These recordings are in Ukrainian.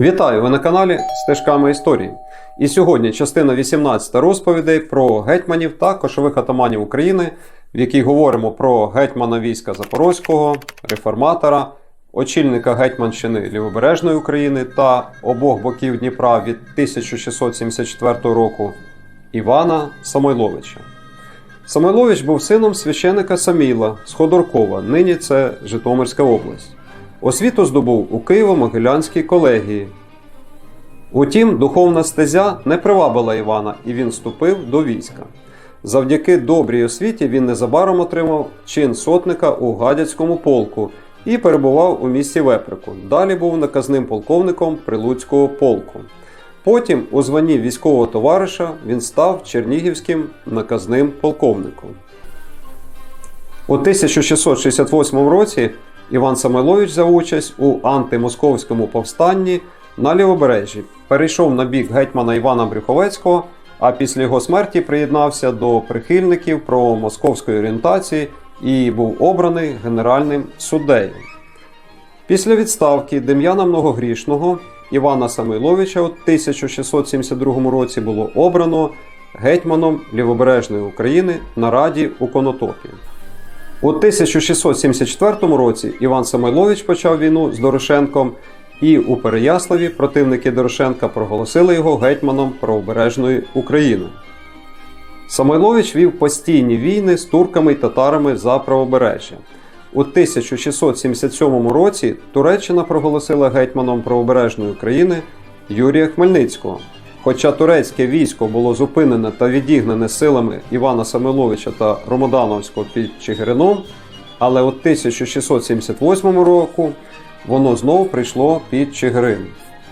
Вітаю! Ви на каналі Стежками історії. І сьогодні частина 18 розповідей про гетьманів та кошових атаманів України, в якій говоримо про гетьмана війська Запорозького, реформатора, очільника Гетьманщини Лівобережної України та обох боків Дніпра від 1674 року Івана Самойловича. Самойлович був сином священика Саміла з Ходоркова, нині це Житомирська область. Освіту здобув у Києво-Могилянській колегії. Утім, духовна стезя не привабила Івана, і він вступив до війська. Завдяки добрій освіті він незабаром отримав чин сотника у Гадяцькому полку і перебував у місті Веприку. Далі був наказним полковником Прилуцького полку. Потім, у званні військового товариша, він став чернігівським наказним полковником. У 1668 році Іван Самойлович взяв участь у антимосковському повстанні на Лівобережжі, перейшов на бік гетьмана Івана Брюховецького, а після його смерті приєднався до прихильників про московської орієнтації і був обраний генеральним суддею. Після відставки Дем'яна Многогрішного Івана Самойловича у 1672 році було обрано гетьманом Лівобережної України на Раді у Конотопі. У 1674 році Іван Самойлович почав війну з Дорошенком, і у Переяславі противники Дорошенка проголосили його гетьманом правобережної України. Самойлович вів постійні війни з турками й татарами за правобережжя. У 1677 році Туреччина проголосила гетьманом правобережної України Юрія Хмельницького. Хоча турецьке військо було зупинене та відігнане силами Івана Самойловича та Ромодановського під Чигирином, але у 1678 року воно знову прийшло під Чигирин.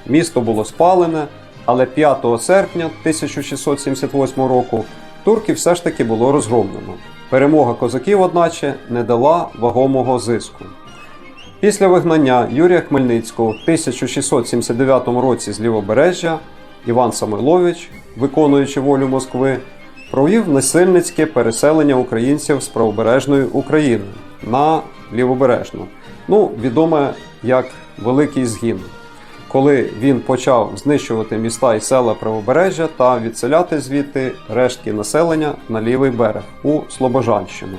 Місто було спалене, але 5 серпня 1678 року турків все ж таки було розгромлено. Перемога козаків, одначе, не дала вагомого зиску. Після вигнання Юрія Хмельницького в 1679 році з Лівобережжя Іван Самойлович, виконуючи волю Москви, провів насильницьке переселення українців з правобережної України на Лівобережну, ну, відоме як Великий Згін, коли він почав знищувати міста і села правобережжя та відселяти звідти рештки населення на лівий берег у Слобожанщину.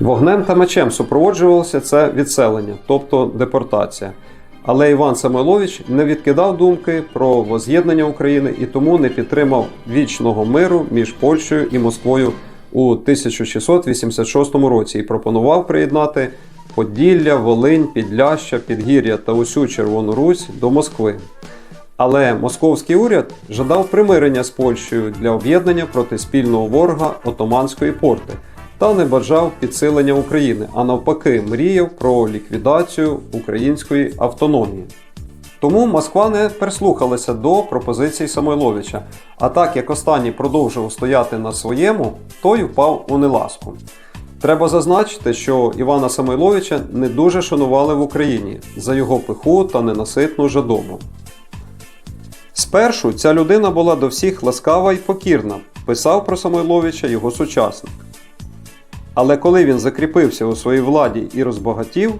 Вогнем та мечем супроводжувалося це відселення, тобто депортація. Але Іван Самойлович не відкидав думки про воз'єднання України і тому не підтримав вічного миру між Польщею і Москвою у 1686 році і пропонував приєднати Поділля, Волинь, Підляща, Підгір'я та усю Червону Русь до Москви. Але московський уряд жадав примирення з Польщею для об'єднання проти спільного ворога Отоманської порти та не бажав підсилення України, а навпаки, мріяв про ліквідацію української автономії. Тому Москва не прислухалася до пропозицій Самойловича, а так як останній продовжував стояти на своєму, той впав у неласку. Треба зазначити, що Івана Самойловича не дуже шанували в Україні за його пиху та ненаситну жадобу. Спершу ця людина була до всіх ласкава і покірна, писав про Самойловича його сучасник. Але коли він закріпився у своїй владі і розбагатів,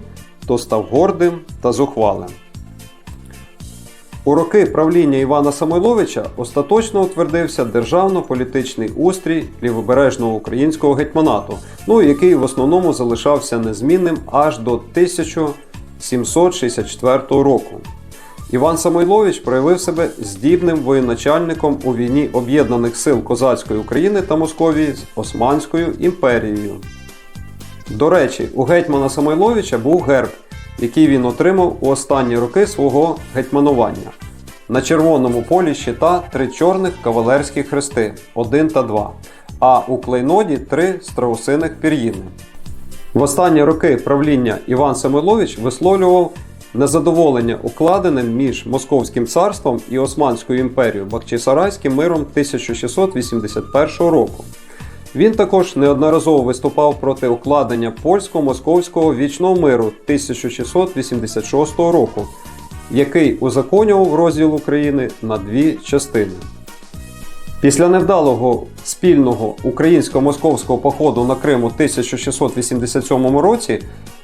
то став гордим та зухвалим. У роки правління Івана Самойловича остаточно утвердився державно-політичний устрій лівобережного українського гетьманату, ну який в основному залишався незмінним аж до 1764 року. Іван Самойлович проявив себе здібним воєначальником у війні об'єднаних сил козацької України та Московії з Османською імперією. До речі, у гетьмана Самойловича був герб, який він отримав у останні роки свого гетьманування. На червоному полі щита три чорних кавалерських хрести 1 та 2, а у клейноді три страусиних пір'їни. В останні роки правління Іван Самойлович висловлював незадоволення укладеним між Московським царством і Османською імперією Бахчисарайським миром 1681 року. Він також неодноразово виступав проти укладення польсько-московського вічного миру 1686 року, який узаконював розділ України на дві частини. Після невдалого спільного українсько-московського походу на Крим у 1687 році,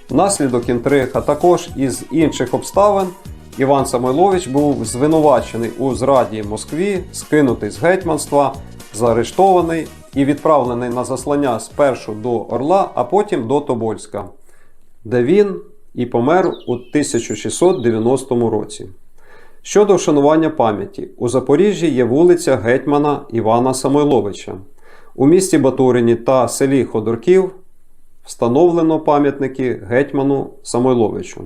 внаслідок інтриг, а також із інших обставин, Іван Самойлович був звинувачений у зраді Москві, скинутий з гетьманства, заарештований і відправлений на заслання спершу до Орла, а потім до Тобольська, де він і помер у 1690 році. Щодо вшанування пам'яті, у Запоріжжі є вулиця гетьмана Івана Самойловича. У місті Батурині та селі Ходорків встановлено пам'ятники гетьману Самойловичу.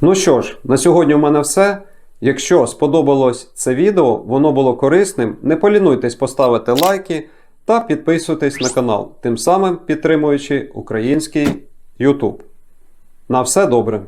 Ну що ж, на сьогодні у мене все. Якщо сподобалось це відео, воно було корисним, не полінуйтесь поставити лайки та підписуйтесь на канал, тим самим підтримуючи український YouTube. На все добре!